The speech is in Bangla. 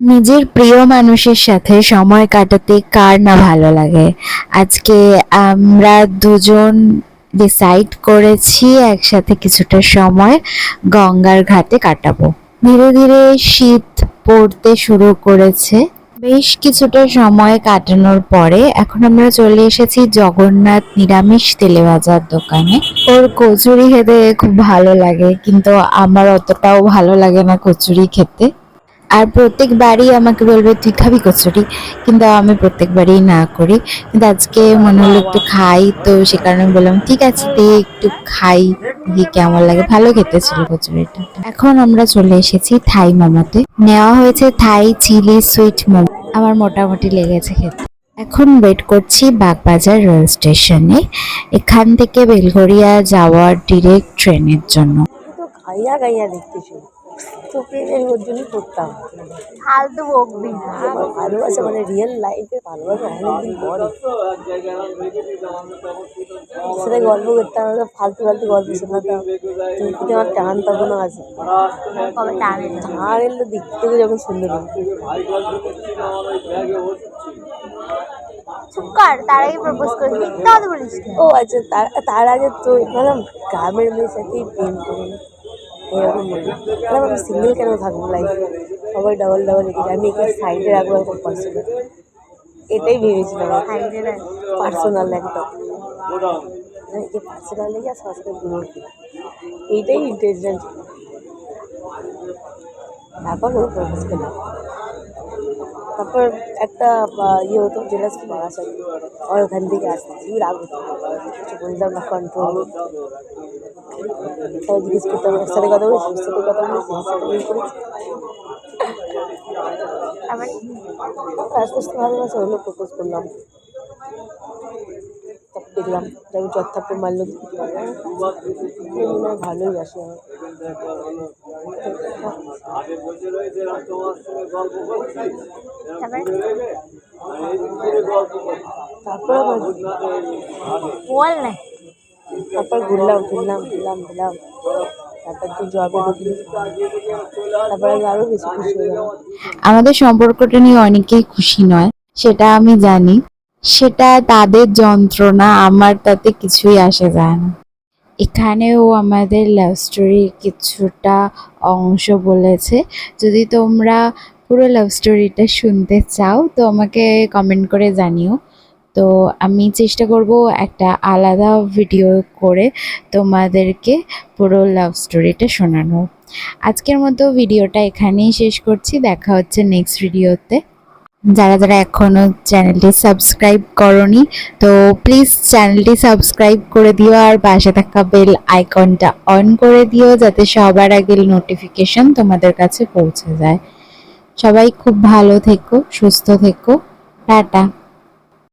নিজের প্রিয় মানুষের সাথে সময় কাটাতে কার না ভালো লাগে? আজকে আমরা দুজন ডিসাইড করেছি একসাথে কিছুটা সময় গঙ্গার ঘাটে কাটাবো। ধীরে ধীরে শীত পড়তে শুরু করেছে। বেশ কিছুটা সময় কাটানোর পরে এখন আমরা চলে এসেছি জগন্নাথ নিরামিষ তেলেভাজার দোকানে। ওর কচুরি খেতে খুব ভালো লাগে, কিন্তু আমার অতটাও ভালো লাগে না কচুরি খেতে। আর প্রত্যেকবারই আমাকে বলবে, তুই খাবি কচুরি? কিন্তু আমি প্রত্যেকবারই না করি। কিন্তু আজকে মনে হলো একটু খাই, তো সে কারণে বললাম, ঠিক আছে দিয়ে একটু খাই দিয়ে কেমন লাগে। ভালো খেতে ছিল কচুরিটা। এখন আমরা চলে এসেছি থাই মোমোতে। নেওয়া হয়েছে থাই চিলি সুইট মোমো। আমার মোটামুটি লেগেছে খেতে। এখন ওয়েট করছি বাগবাজার রেল স্টেশনে এখান থেকে বেলঘরিয়া যাওয়ার ডিরেক্ট ট্রেনের জন্য। গাইয়া দেখতেছি তো প্রেমের ওর জন্যই করতাম। ফালতু বকবি। না ভালোবাসা মানে রিয়েল লাইফে ভালোবাসা অনেকদিন পরে। সেটা গল্প করতাম ফালতু ফালতু গল্প শোনাতাম। তুমি কিন্তু আমার টান তখনও আছে। কবে টানে টান এলো দেখতে থেকে যখন সুন্দর। চুপ কর তার আগে প্রপোজ করে বলিস ও আচ্ছা তার তার আগে তো ভাবলাম গ্রামের মেয়ের সাথেই প্রেম করি। এরকম মনে ভাবলাম আমি সিঙ্গেল কেন থাকব লাইফে সবাই ডাবল ডাবল রেখেছি আমি এখানে সাইডে রাখব একদম পার্সোনাল এটাই ভেবেছিলাম পার্সোনাল একদম একে পার্সোনাল লেগে আর সবসময় গ্রোথ এইটাই ইন্টেনশন ছিল। তারপর ও প্রপোজ তারপর একটা ইয়ে হতো যেটা বারাসাত আর ওখান থেকে আসতে খুবই রাগ হতো। কিছু বলতাম না কন্ট্রোল সবাই জিজ্ঞেস করতাম ওর সাথে কথা বলেছি ওর সাথে কথা করেছি আস্তে আস্তে ভালোবাসা হলো প্রপোজ করলাম দেখলাম যে আমি চত্থাপ্পর মারলো হবে ভালোই বাসে আমার তারপর বল না তারপর ঘুরলাম ফিরলাম ঘুরলাম ফিরলাম তারপর জবে ঢুকলি আরও বেশি খুশি গেলাম। আমাদের সম্পর্কটা নিয়ে অনেকেই খুশি নয়, সেটা আমি জানি। সেটা তাদের যন্ত্রণা, আমার তাতে কিছুই আসে যায় না। এখানেও আমাদের লাভ স্টোরির কিছুটা অংশ বলেছে। যদি তোমরা পুরো লাভ স্টোরিটা শুনতে চাও, তো আমাকে কমেন্ট করে জানিও। তো আমি চেষ্টা করব একটা আলাদা ভিডিও করে তোমাদেরকে পুরো লাভ স্টোরিটা শোনানোর। আজকের মতো ভিডিওটা এখানেই শেষ করছি। দেখা হচ্ছে নেক্সট ভিডিওতে যারা যারা এখনও চ্যানেলটি সাবস্ক্রাইব করনি, তো প্লিজ চ্যানেলটি সাবস্ক্রাইব করে দিও আর পাশে থাকা বেল আইকনটা অন করে দিও যাতে সবার আগে নোটিফিকেশন তোমাদের কাছে পৌঁছে যায়। সবাই খুব ভালো থেকো, সুস্থ থেকো। টাটা।